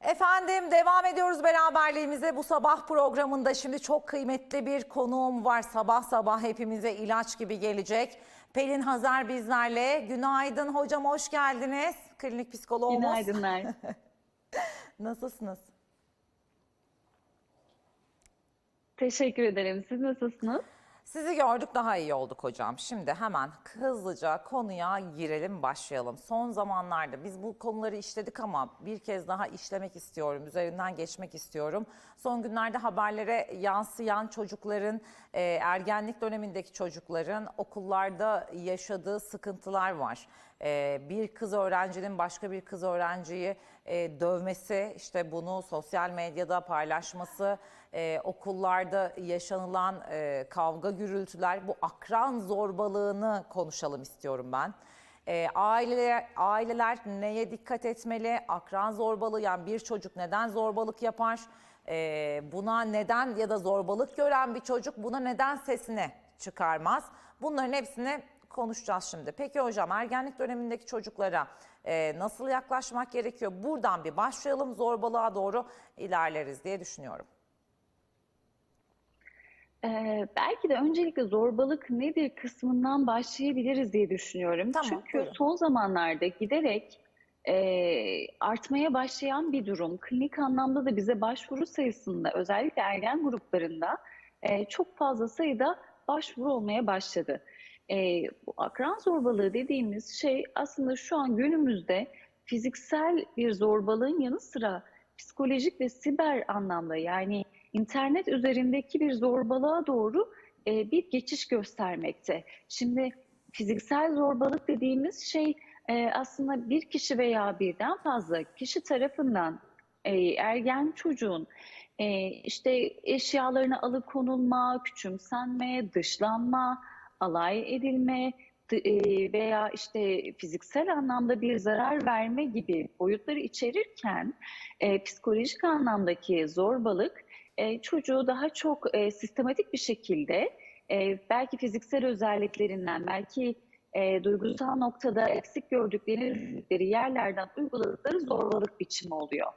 Efendim devam ediyoruz beraberliğimize. Bu sabah programında şimdi çok kıymetli bir konuğum var. Sabah sabah hepimize ilaç gibi gelecek. Pelin Hazar bizlerle. Günaydın hocam hoş geldiniz. Klinik psikologumuz. Günaydınlar. Nasılsınız? Teşekkür ederim. Siz nasılsınız? Sizi gördük daha iyi olduk hocam. Şimdi hemen hızlıca konuya girelim başlayalım. Son zamanlarda biz bu konuları işledik ama bir kez daha işlemek istiyorum. Üzerinden geçmek istiyorum. Son günlerde haberlere yansıyan çocukların, e, ergenlik dönemindeki çocukların okullarda yaşadığı sıkıntılar var. E, bir kız öğrencinin başka bir kız öğrenciyi e, dövmesi, işte bunu sosyal medyada paylaşması, e, okullarda yaşanılan e, kavga gürültüler, bu akran zorbalığını konuşalım istiyorum ben. E, aileler, aileler neye dikkat etmeli? Akran zorbalığı yani bir çocuk neden zorbalık yapar? E, buna neden ya da zorbalık gören bir çocuk buna neden sesini çıkarmaz? Bunların hepsini konuşacağız şimdi. Peki hocam ergenlik dönemindeki çocuklara e, nasıl yaklaşmak gerekiyor? Buradan bir başlayalım zorbalığa doğru ilerleriz diye düşünüyorum. Ee, belki de öncelikle zorbalık nedir kısmından başlayabiliriz diye düşünüyorum. Tamam, Çünkü buyurun. son zamanlarda giderek e, artmaya başlayan bir durum. Klinik anlamda da bize başvuru sayısında özellikle ergen gruplarında e, çok fazla sayıda başvuru olmaya başladı. E, bu akran zorbalığı dediğimiz şey aslında şu an günümüzde fiziksel bir zorbalığın yanı sıra psikolojik ve siber anlamda yani internet üzerindeki bir zorbalığa doğru e, bir geçiş göstermekte. Şimdi fiziksel zorbalık dediğimiz şey e, aslında bir kişi veya birden fazla kişi tarafından e, ergen çocuğun e, işte eşyalarına alıkonulma, küçümsenme, dışlanma, alay edilme e, veya işte fiziksel anlamda bir zarar verme gibi boyutları içerirken e, psikolojik anlamdaki zorbalık e, çocuğu daha çok e, sistematik bir şekilde e, belki fiziksel özelliklerinden, belki e, duygusal noktada eksik gördükleri yerlerden uyguladıkları zorbalık biçimi oluyor.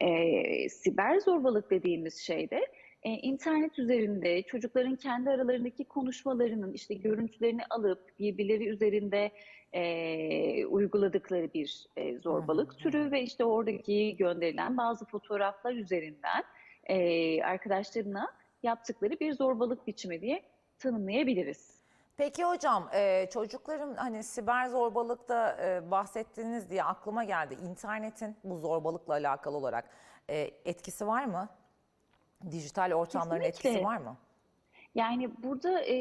E, siber zorbalık dediğimiz şeyde e, internet üzerinde çocukların kendi aralarındaki konuşmalarının işte görüntülerini alıp birbirleri üzerinde e, uyguladıkları bir e, zorbalık türü ve işte oradaki gönderilen bazı fotoğraflar üzerinden e, arkadaşlarına yaptıkları bir zorbalık biçimi diye tanımlayabiliriz. Peki hocam e, çocukların hani siber zorbalıkta e, bahsettiğiniz diye aklıma geldi. İnternetin bu zorbalıkla alakalı olarak e, etkisi var mı? Dijital ortamların Kesinlikle. etkisi var mı? Yani burada e,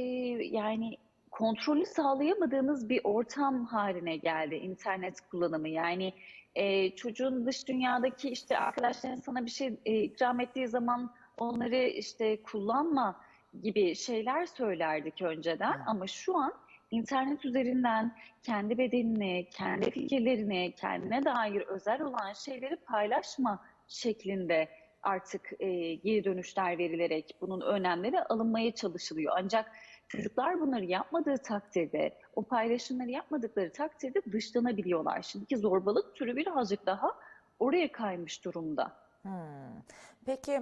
yani kontrolü sağlayamadığımız bir ortam haline geldi internet kullanımı. Yani e, çocuğun dış dünyadaki işte arkadaşların sana bir şey e, ikram ettiği zaman onları işte kullanma gibi şeyler söylerdik önceden ama şu an internet üzerinden kendi bedenini, kendi fikirlerini, kendine dair özel olan şeyleri paylaşma şeklinde artık e, geri dönüşler verilerek bunun önlemleri alınmaya çalışılıyor. Ancak çocuklar bunları yapmadığı takdirde, o paylaşımları yapmadıkları takdirde dışlanabiliyorlar. Şimdiki zorbalık türü birazcık daha oraya kaymış durumda. Peki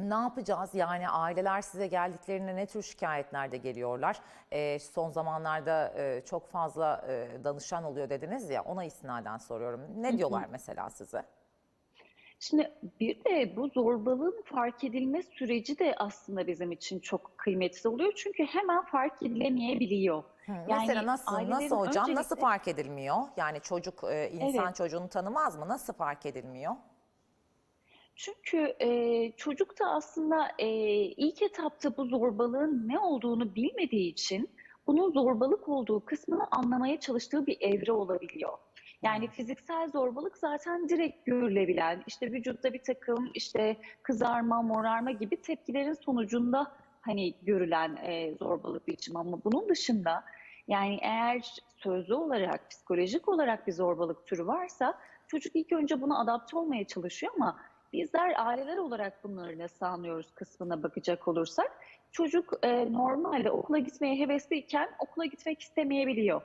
ne yapacağız? Yani aileler size geldiklerinde ne tür şikayetlerde geliyorlar? E, son zamanlarda e, çok fazla e, danışan oluyor dediniz ya ona istinaden soruyorum. Ne diyorlar mesela size? Şimdi bir de bu zorbalığın fark edilme süreci de aslında bizim için çok kıymetli oluyor. Çünkü hemen fark edilemeyebiliyor. Mesela nasıl nasıl hocam nasıl öncelikle- fark edilmiyor? Yani çocuk e, insan Evet. çocuğunu tanımaz mı? Nasıl fark edilmiyor? Çünkü e, çocuk da aslında e, ilk etapta bu zorbalığın ne olduğunu bilmediği için bunun zorbalık olduğu kısmını anlamaya çalıştığı bir evre olabiliyor. Yani fiziksel zorbalık zaten direkt görülebilen, işte vücutta bir takım işte kızarma, morarma gibi tepkilerin sonucunda hani görülen e, zorbalık biçimi ama bunun dışında yani eğer sözlü olarak, psikolojik olarak bir zorbalık türü varsa çocuk ilk önce buna adapte olmaya çalışıyor ama bizler aileler olarak bunları nasıl anlıyoruz kısmına bakacak olursak çocuk e, normalde okula gitmeye hevesliyken okula gitmek istemeyebiliyor.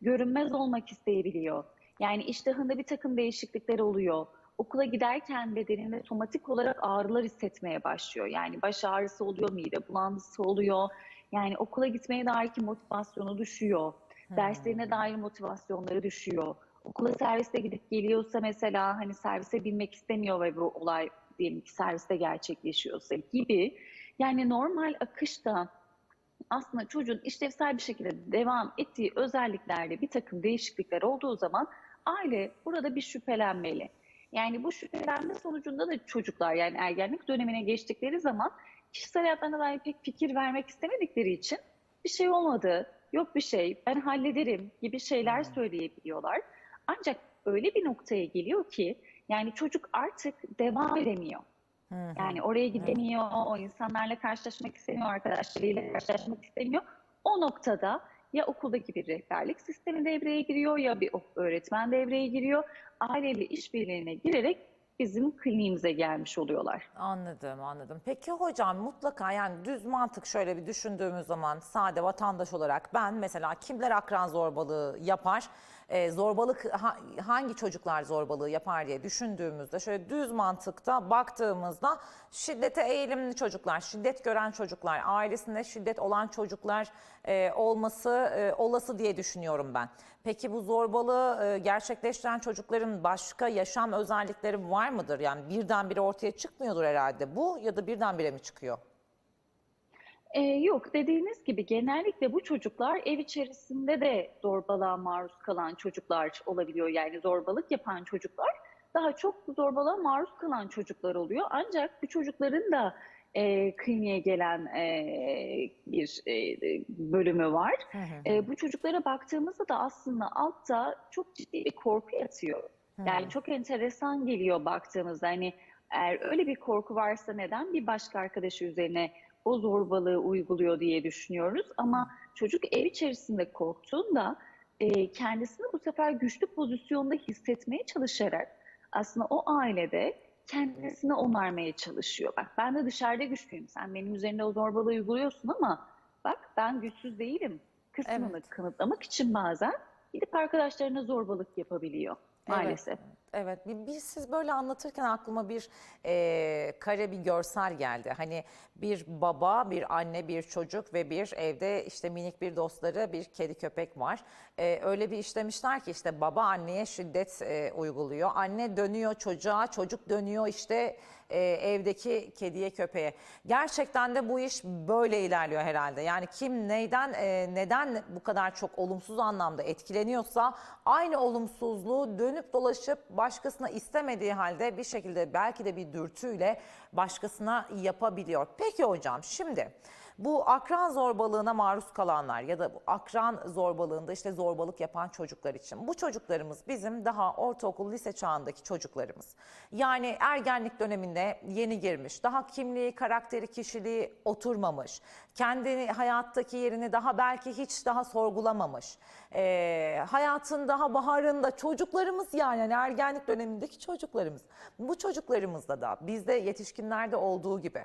Görünmez olmak isteyebiliyor. Yani iştahında bir takım değişiklikler oluyor. okula giderken bedeninde somatik olarak ağrılar hissetmeye başlıyor. Yani baş ağrısı oluyor, mide bulantısı oluyor. Yani okula gitmeye dair ki motivasyonu düşüyor. Derslerine dair motivasyonları düşüyor. Okula serviste gidip geliyorsa mesela hani servise binmek istemiyor ve bu olay diyelim ki serviste gerçekleşiyorsa gibi. Yani normal akışta aslında çocuğun işlevsel bir şekilde devam ettiği özelliklerde bir takım değişiklikler olduğu zaman aile burada bir şüphelenmeli. Yani bu şüphelenme sonucunda da çocuklar yani ergenlik dönemine geçtikleri zaman kişisel hayatlarına dair pek fikir vermek istemedikleri için bir şey olmadı, yok bir şey, ben hallederim gibi şeyler söyleyebiliyorlar. Ancak öyle bir noktaya geliyor ki yani çocuk artık devam edemiyor. Yani oraya gidemiyor, o insanlarla karşılaşmak istemiyor, arkadaşlarıyla karşılaşmak istemiyor. O noktada ya okuldaki bir rehberlik sistemi devreye giriyor ya bir öğretmen devreye giriyor. Aileyle işbirliğine girerek bizim kliniğimize gelmiş oluyorlar. Anladım, anladım. Peki hocam mutlaka yani düz mantık şöyle bir düşündüğümüz zaman sade vatandaş olarak ben mesela kimler akran zorbalığı yapar? Ee, zorbalık ha- hangi çocuklar zorbalığı yapar diye düşündüğümüzde şöyle düz mantıkta baktığımızda şiddete eğilimli çocuklar, şiddet gören çocuklar, ailesinde şiddet olan çocuklar e, olması e, olası diye düşünüyorum ben. Peki bu zorbalığı e, gerçekleştiren çocukların başka yaşam özellikleri var mıdır? Yani birdenbire ortaya çıkmıyordur herhalde bu ya da birdenbire mi çıkıyor? Ee, yok dediğiniz gibi genellikle bu çocuklar ev içerisinde de zorbalığa maruz kalan çocuklar olabiliyor. Yani zorbalık yapan çocuklar daha çok zorbalığa maruz kalan çocuklar oluyor. Ancak bu çocukların da e, kliniğe gelen e, bir e, bölümü var. E, bu çocuklara baktığımızda da aslında altta çok ciddi bir korku yatıyor. Yani çok enteresan geliyor baktığımızda. Hani eğer öyle bir korku varsa neden bir başka arkadaşı üzerine o zorbalığı uyguluyor diye düşünüyoruz. Ama çocuk ev içerisinde korktuğunda e, kendisini bu sefer güçlü pozisyonda hissetmeye çalışarak aslında o ailede kendisini onarmaya çalışıyor. Bak ben de dışarıda güçlüyüm. Sen benim üzerinde o zorbalığı uyguluyorsun ama bak ben güçsüz değilim kısmını Evet. kanıtlamak için bazen gidip arkadaşlarına zorbalık yapabiliyor maalesef. Evet, evet. Bir, bir siz böyle anlatırken aklıma bir e, kare bir görsel geldi. Hani bir baba, bir anne, bir çocuk ve bir evde işte minik bir dostları, bir kedi köpek var. E, öyle bir işlemişler ki işte baba anneye şiddet e, uyguluyor. Anne dönüyor çocuğa, çocuk dönüyor işte e, evdeki kediye köpeğe. Gerçekten de bu iş böyle ilerliyor herhalde. Yani kim neyden e, neden bu kadar çok olumsuz anlamda etkileniyorsa aynı olumsuzluğu dönüp dolaşıp başkasına istemediği halde bir şekilde belki de bir dürtüyle başkasına yapabiliyor. Peki hocam şimdi bu akran zorbalığına maruz kalanlar ya da bu akran zorbalığında işte zorbalık yapan çocuklar için bu çocuklarımız bizim daha ortaokul lise çağındaki çocuklarımız. Yani ergenlik döneminde yeni girmiş, daha kimliği, karakteri, kişiliği oturmamış, kendini hayattaki yerini daha belki hiç daha sorgulamamış. Ee, hayatın daha baharında çocuklarımız yani, yani ergenlik dönemindeki çocuklarımız. Bu çocuklarımızda da bizde yetişkinlerde olduğu gibi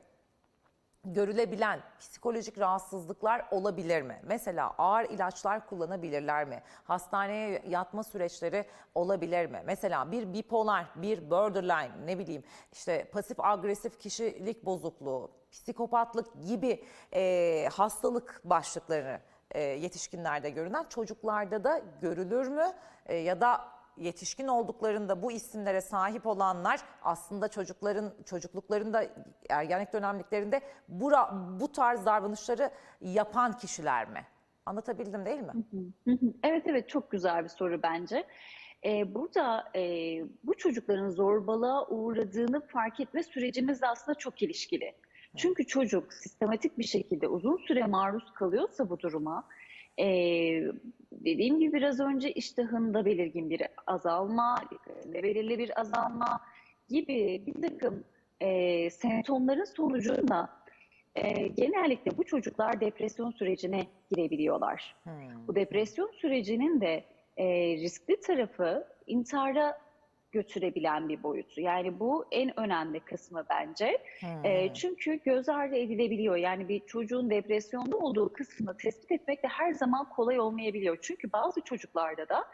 görülebilen psikolojik rahatsızlıklar olabilir mi? Mesela ağır ilaçlar kullanabilirler mi? Hastaneye yatma süreçleri olabilir mi? Mesela bir bipolar, bir borderline, ne bileyim işte pasif agresif kişilik bozukluğu, psikopatlık gibi e, hastalık başlıklarını e, yetişkinlerde görünen çocuklarda da görülür mü? E, ya da yetişkin olduklarında bu isimlere sahip olanlar aslında çocukların çocukluklarında ergenlik dönemliklerinde bu, bu tarz davranışları yapan kişiler mi? Anlatabildim değil mi? Evet evet çok güzel bir soru bence. Ee, burada e, bu çocukların zorbalığa uğradığını fark etme sürecimiz aslında çok ilişkili. Çünkü çocuk sistematik bir şekilde uzun süre maruz kalıyorsa bu duruma, e, dediğim gibi biraz önce iştahında belirgin bir azalma, dikkatinde belirli bir azalma gibi bir takım e, semptomların sonucunda e, genellikle bu çocuklar depresyon sürecine girebiliyorlar. Bu depresyon sürecinin de e, riskli tarafı intihara götürebilen bir boyutu. Yani bu en önemli kısmı bence. E, çünkü göz ardı edilebiliyor. Yani bir çocuğun depresyonda olduğu kısmını tespit etmek de her zaman kolay olmayabiliyor. Çünkü bazı çocuklarda da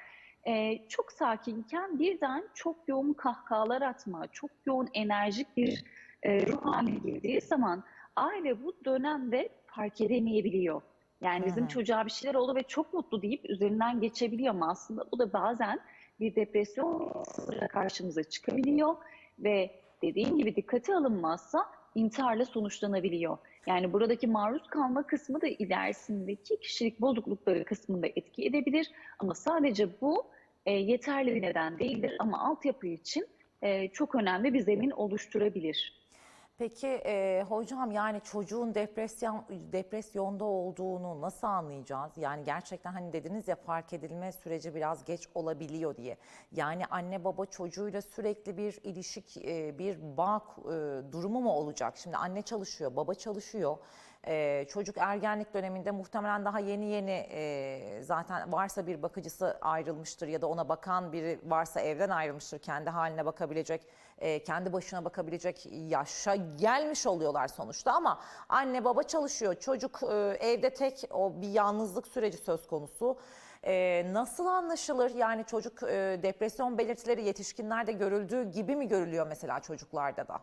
e, çok sakinken birden çok yoğun kahkahalar atma, çok yoğun enerjik bir e, ruh haline girdiği zaman aile bu dönemde fark edemeyebiliyor. Yani bizim Hı hı. çocuğa bir şeyler oldu ve çok mutlu deyip üzerinden geçebiliyor ama aslında bu da bazen bir depresyon karşımıza çıkabiliyor ve dediğim gibi dikkate alınmazsa intiharla sonuçlanabiliyor. Yani buradaki maruz kalma kısmı da ilerisindeki kişilik bozuklukları kısmında etki edebilir ama sadece bu e, yeterli bir neden değildir ama altyapı için e, çok önemli bir zemin oluşturabilir. Peki e, hocam yani çocuğun depresyon depresyonda olduğunu nasıl anlayacağız? Yani gerçekten hani dediniz ya fark edilme süreci biraz geç olabiliyor diye. Yani anne baba çocuğuyla sürekli bir ilişik, e, bir bağ e, durumu mu olacak? Şimdi anne çalışıyor, baba çalışıyor. E, çocuk ergenlik döneminde muhtemelen daha yeni yeni e, zaten varsa bir bakıcısı ayrılmıştır ya da ona bakan biri varsa evden ayrılmıştır. Kendi haline bakabilecek, e, kendi başına bakabilecek yaşa gelmiş oluyorlar sonuçta ama anne baba çalışıyor. Çocuk e, evde tek o bir yalnızlık süreci söz konusu. E, nasıl anlaşılır? Yani çocuk e, depresyon belirtileri yetişkinlerde görüldüğü gibi mi görülüyor mesela çocuklarda da?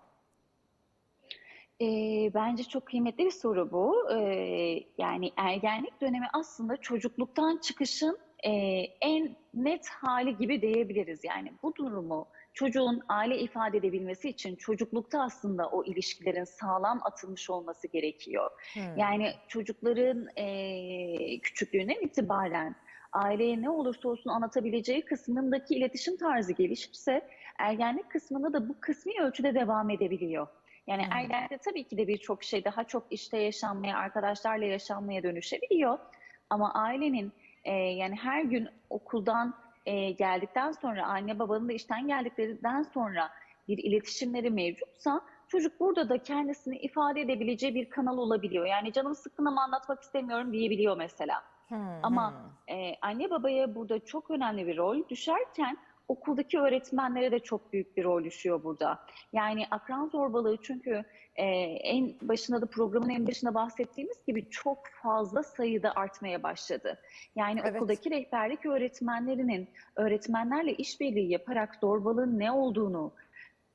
Eee, bence çok kıymetli bir soru bu. Eee, yani ergenlik dönemi aslında çocukluktan çıkışın eee, en net hali gibi diyebiliriz. Yani bu durumu çocuğun aile ifade edebilmesi için çocuklukta aslında o ilişkilerin sağlam atılmış olması gerekiyor. Yani çocukların eee küçüklüğünden itibaren aileye ne olursa olsun anlatabileceği kısmındaki iletişim tarzı gelişirse ergenlik kısmında da bu kısmi ölçüde devam edebiliyor. Yani Hmm. ergenlikte tabii ki de birçok şey daha çok işte yaşanmaya, arkadaşlarla yaşanmaya dönüşebiliyor. Ama ailenin e, yani her gün okuldan e, geldikten sonra, anne babanın da işten geldiklerinden sonra bir iletişimleri mevcutsa çocuk burada da kendisini ifade edebileceği bir kanal olabiliyor. Yani canım sıkkın ama anlatmak istemiyorum diyebiliyor mesela. Ama e, anne babaya burada çok önemli bir rol düşerken okuldaki öğretmenlere de çok büyük bir rol düşüyor burada. Yani akran zorbalığı çünkü e, en başında da programın en başında bahsettiğimiz gibi çok fazla sayıda artmaya başladı. Yani Evet. okuldaki rehberlik öğretmenlerinin öğretmenlerle işbirliği yaparak zorbalığın ne olduğunu,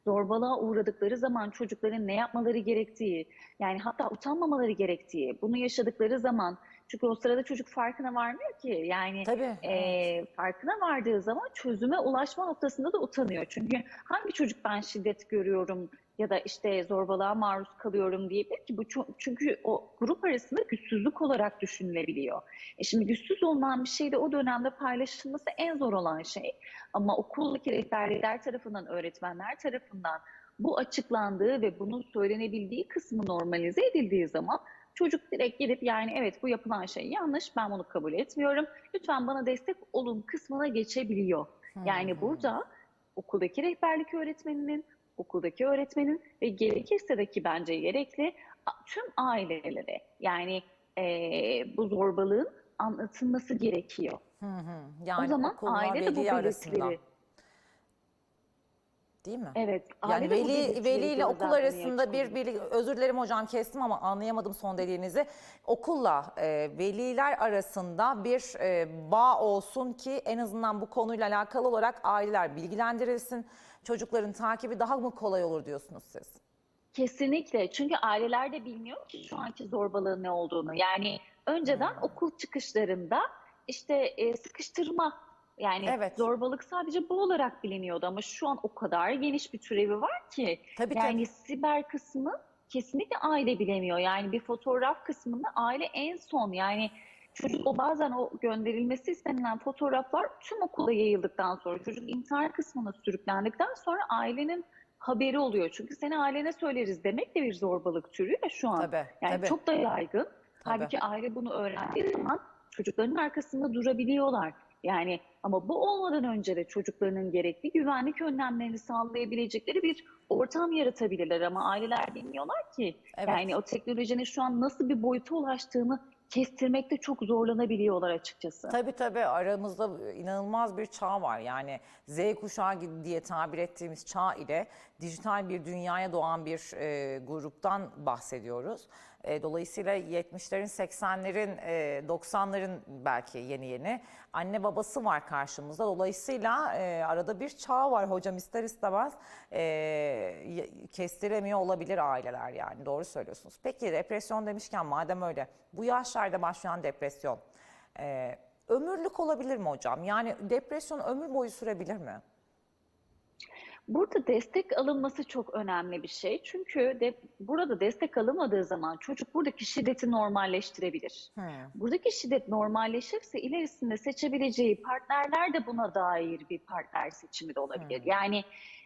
zorbalığa uğradıkları zaman çocukların ne yapmaları gerektiği, yani hatta utanmamaları gerektiği, bunu yaşadıkları zaman çünkü o sırada çocuk farkına varmıyor ki. Yani Tabii. e, evet. farkına vardığı zaman çözüme ulaşma noktasında da utanıyor. Çünkü hangi çocuk ben şiddet görüyorum ya da işte zorbalığa maruz kalıyorum diyebilir ki bu çünkü o grup arasında güçsüzlük olarak düşünülebiliyor. E şimdi güçsüz olunan bir şey de o dönemde paylaşılması en zor olan şey. Ama okuldaki rehberler tarafından, öğretmenler tarafından bu açıklandığı ve bunun söylenebildiği kısmı normalize edildiği zaman çocuk direkt gidip yani evet bu yapılan şey yanlış ben bunu kabul etmiyorum. Lütfen bana destek olun kısmına geçebiliyor. Yani burada okuldaki rehberlik öğretmeninin, okuldaki öğretmenin ve gerekirse de ki bence gerekli tüm ailelere yani eee, bu zorbalığın anlatılması gerekiyor. Hı hı. Yani o zaman aile de bu belirtileri Değil mi? Evet, Yani veli belirtileri veli ile okul arasında bir, bir özür dilerim hocam kestim ama anlayamadım son dediğinizi. Okulla e, veliler arasında bir e, bağ olsun ki en azından bu konuyla alakalı olarak aileler bilgilendirilsin. Çocukların takibi daha mı kolay olur diyorsunuz siz? Kesinlikle. Çünkü aileler de bilmiyor ki şu anki zorbalığın ne olduğunu. Yani önceden Hmm. okul çıkışlarında işte e, sıkıştırma yani Evet. zorbalık sadece bu olarak biliniyordu ama şu an o kadar geniş bir türevi var ki Tabii yani tabii. siber kısmı kesinlikle aile bilemiyor. Yani bir fotoğraf kısmında aile en son yani çocuk o bazen o gönderilmesi istenilen fotoğraflar tüm okula yayıldıktan sonra çocuk intihar kısmına sürüklendikten sonra ailenin haberi oluyor. Çünkü seni ailene söyleriz demek de bir zorbalık türü ya şu an. Tabii, yani tabii. çok da yaygın. Halbuki aile bunu öğrendiği zaman çocukların arkasında durabiliyorlar. Yani ama bu olmadan önce de çocuklarının gerekli güvenlik önlemlerini sağlayabilecekleri bir ortam yaratabilirler ama aileler bilmiyorlar ki. Evet. Yani o teknolojinin şu an nasıl bir boyuta ulaştığını kestirmekte çok zorlanabiliyorlar açıkçası. Tabii tabii aramızda inanılmaz bir çağ var. Yani Z kuşağı diye tabir ettiğimiz çağ ile dijital bir dünyaya doğan bir e, gruptan bahsediyoruz. E, dolayısıyla 70'lerin, 80'lerin, e, 90'ların belki yeni yeni anne babası var karşımızda. Dolayısıyla e, arada bir çağ var hocam ister istemez e, kestiremiyor olabilir aileler yani doğru söylüyorsunuz. Peki depresyon demişken madem öyle bu yaşlarda başlayan depresyon e, ömürlük olabilir mi hocam? Yani depresyon ömür boyu sürebilir mi? Burada destek alınması çok önemli bir şey. Çünkü de, burada destek alınmadığı zaman çocuk buradaki şiddeti normalleştirebilir. Buradaki şiddet normalleşirse ilerisinde seçebileceği partnerler de buna dair bir partner seçimi de olabilir. Yani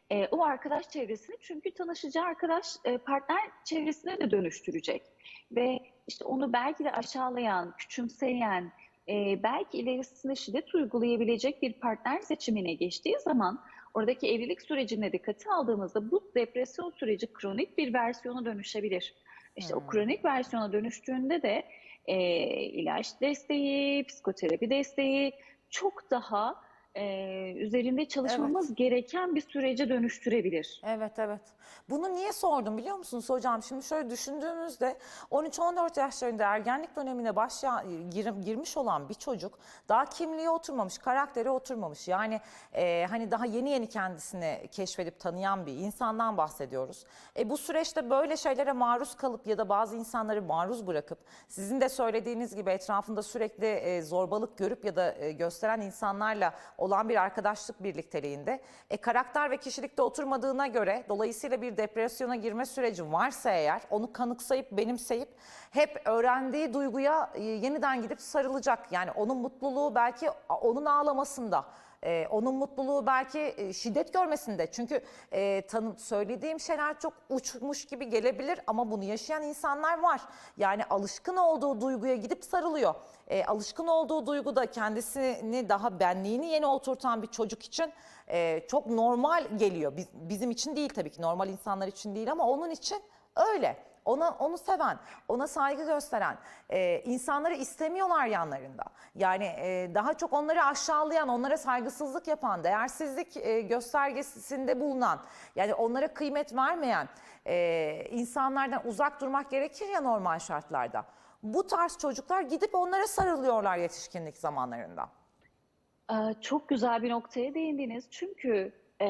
e, o arkadaş çevresini çünkü tanışacağı arkadaş e, partner çevresine de dönüştürecek. Ve işte onu belki de aşağılayan, küçümseyen, e, belki ilerisinde şiddet uygulayabilecek bir partner seçimine geçtiği zaman oradaki evlilik sürecine dikkate aldığımızda bu depresyon süreci kronik bir versiyona dönüşebilir. İşte o kronik versiyona dönüştüğünde de e, ilaç desteği, psikoterapi desteği çok daha e, üzerinde çalışmamız gereken bir sürece dönüştürebilir. Evet evet. Bunu niye sordum biliyor musunuz hocam? Şimdi şöyle düşündüğümüzde 13-14 yaşlarında ergenlik dönemine başlayan, gir- girmiş olan bir çocuk daha kimliğe oturmamış, karaktere oturmamış. Yani e, hani daha yeni yeni kendisini keşfedip tanıyan bir insandan bahsediyoruz. E, bu süreçte böyle şeylere maruz kalıp ya da bazı insanları maruz bırakıp sizin de söylediğiniz gibi etrafında sürekli e, zorbalık görüp ya da e, gösteren insanlarla olan bir arkadaşlık birlikteliğinde e, karakter ve kişilikte oturmadığına göre dolayısıyla bir depresyona girme süreci varsa eğer onu kanıksayıp benimseyip hep öğrendiği duyguya e, yeniden gidip sarılacak. Yani onun mutluluğu belki onun ağlamasında. E, onun mutluluğu belki e, şiddet görmesinde. Çünkü e, tanı, söylediğim şeyler çok uçmuş gibi gelebilir ama bunu yaşayan insanlar var. Yani alışkın olduğu duyguya gidip sarılıyor. E, alışkın olduğu duyguda kendisini daha benliğini yeni oturtan bir çocuk için e, çok normal geliyor. Biz, bizim için değil tabii ki normal insanlar için değil ama onun için öyle. Ona onu seven, ona saygı gösteren e, insanları istemiyorlar yanlarında. Yani e, daha çok onları aşağılayan, onlara saygısızlık yapan, değersizlik e, göstergesinde bulunan, yani onlara kıymet vermeyen e, insanlardan uzak durmak gerekir ya normal şartlarda. Bu tarz çocuklar gidip onlara sarılıyorlar yetişkinlik zamanlarında. Ee, Çok güzel bir noktaya değindiniz. Çünkü e,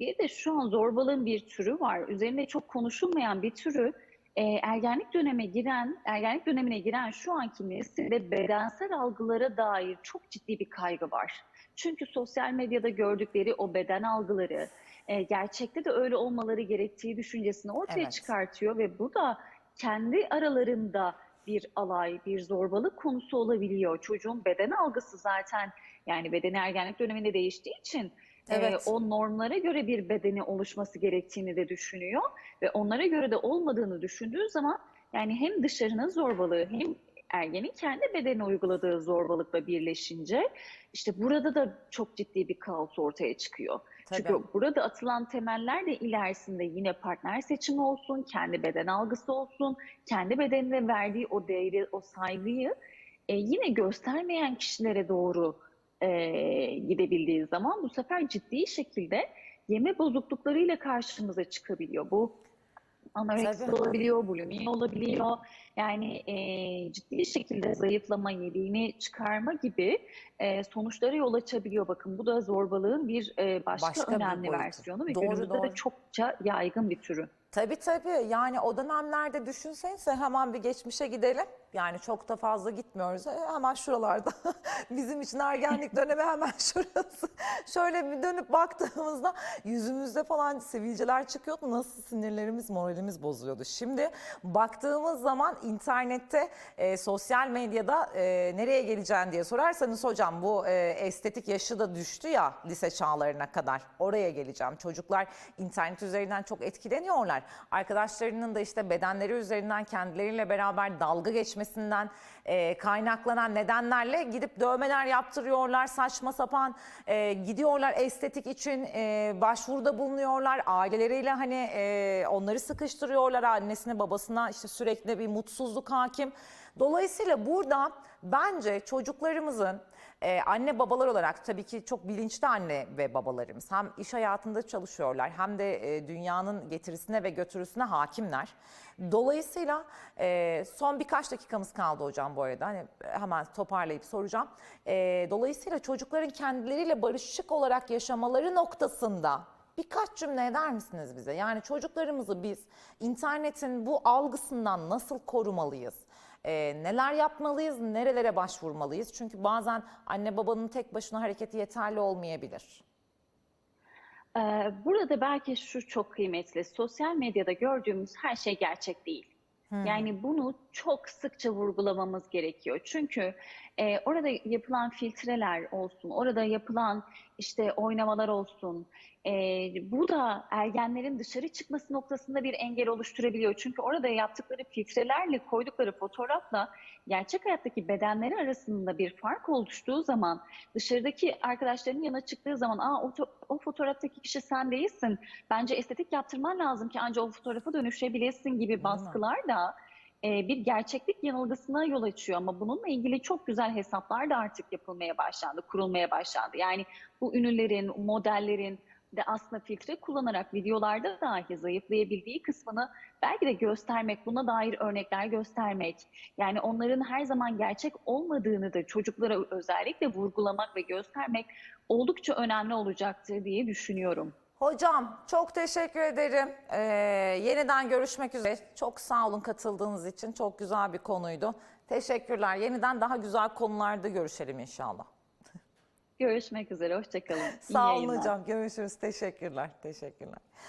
bir de şu an zorbalığın bir türü var. Üzerinde çok konuşulmayan bir türü e, ergenlik döneme giren, ergenlik dönemine giren şu anki nesilde bedensel algılara dair çok ciddi bir kaygı var. Çünkü sosyal medyada gördükleri o beden algıları e, gerçekte de öyle olmaları gerektiği düşüncesini ortaya Evet. çıkartıyor ve bu da kendi aralarında bir alay, bir zorbalık konusu olabiliyor. Çocuğun beden algısı zaten yani bedeni ergenlik döneminde değiştiği için e, Evet. o normlara göre bir bedeni oluşması gerektiğini de düşünüyor ve onlara göre de olmadığını düşündüğü zaman yani hem dışarının zorbalığı hem ergenin kendi bedeni uyguladığı zorbalıkla birleşince işte burada da çok ciddi bir kaos ortaya çıkıyor. Tabii. Çünkü burada atılan temeller de ilerisinde yine partner seçimi olsun, kendi beden algısı olsun, kendi bedenine verdiği o değeri, o saygıyı e, yine göstermeyen kişilere doğru e, gidebildiği zaman bu sefer ciddi şekilde yeme bozukluklarıyla karşımıza çıkabiliyor. Bu anoreksi olabiliyor, bulimi olabiliyor. Yani e, ciddi şekilde zayıflama, yediğini çıkarma gibi e, sonuçlara yol açabiliyor. Bakın bu da zorbalığın bir e, başka, Başka bir önemli boyutu. versiyonu ve Doğru, günümüzde doğru. de çokça yaygın bir türü. Tabii tabii yani o dönemlerde düşünsenize hemen bir geçmişe gidelim. Yani çok da fazla gitmiyoruz. E, Hemen şuralarda. Bizim için ergenlik dönemi hemen şurası. Şöyle bir dönüp baktığımızda yüzümüzde falan sivilceler çıkıyordu. Nasıl sinirlerimiz, moralimiz bozuluyordu. Şimdi baktığımız zaman internette, e, sosyal medyada e, nereye geleceğin diye sorarsanız hocam bu e, estetik yaşı da düştü ya lise çağlarına kadar. Oraya geleceğim. Çocuklar internet üzerinden çok etkileniyorlar. Arkadaşlarının da işte bedenleri üzerinden kendileriyle beraber dalga geçmesinden e, kaynaklanan nedenlerle gidip dövmeler yaptırıyorlar. Saçma sapan e, gidiyorlar estetik için e, başvuruda bulunuyorlar. Aileleriyle hani onları sıkıştırıyorlar. Annesine babasına işte sürekli bir mutsuzluk hakim. Dolayısıyla burada bence çocuklarımızın Ee, anne babalar olarak tabii ki çok bilinçli anne ve babalarımız hem iş hayatında çalışıyorlar hem de e, dünyanın getirisine ve götürüsüne hakimler. Dolayısıyla e, son birkaç dakikamız kaldı hocam bu arada. Hani hemen toparlayıp soracağım. E, dolayısıyla çocukların kendileriyle barışık olarak yaşamaları noktasında birkaç cümle eder misiniz bize? Yani çocuklarımızı biz internetin bu algısından nasıl korumalıyız? E, neler yapmalıyız, nerelere başvurmalıyız? Çünkü bazen anne babanın tek başına hareketi yeterli olmayabilir. Ee, Burada belki şu çok kıymetli. Sosyal medyada gördüğümüz her şey gerçek değil. Yani bunu çok sıkça vurgulamamız gerekiyor. Çünkü e, orada yapılan filtreler olsun, orada yapılan işte oynamalar olsun, e, bu da ergenlerin dışarı çıkması noktasında bir engel oluşturabiliyor. Çünkü orada yaptıkları filtrelerle koydukları fotoğrafla gerçek hayattaki bedenleri arasında bir fark oluştuğu zaman dışarıdaki arkadaşlarının yanına çıktığı zaman Aa, o, o fotoğraftaki kişi sen değilsin. Bence estetik yaptırman lazım ki ancak o fotoğrafa dönüşebilirsin gibi baskılar da bir gerçeklik yanılgısına yol açıyor. Ama bununla ilgili çok güzel hesaplar da artık yapılmaya başlandı, kurulmaya başlandı. Yani bu ünlülerin, modellerin de aslında filtre kullanarak videolarda dahi zayıflayabildiği kısmını belki de göstermek, buna dair örnekler göstermek, yani onların her zaman gerçek olmadığını da çocuklara özellikle vurgulamak ve göstermek oldukça önemli olacaktır diye düşünüyorum. Hocam çok teşekkür ederim. Ee, yeniden görüşmek üzere. Çok sağ olun katıldığınız için. Çok güzel bir konuydu. Teşekkürler. Yeniden daha güzel konularda görüşelim inşallah. Görüşmek üzere, hoşçakalın. Sağ olun hocam. Görüşürüz. Teşekkürler. Teşekkürler.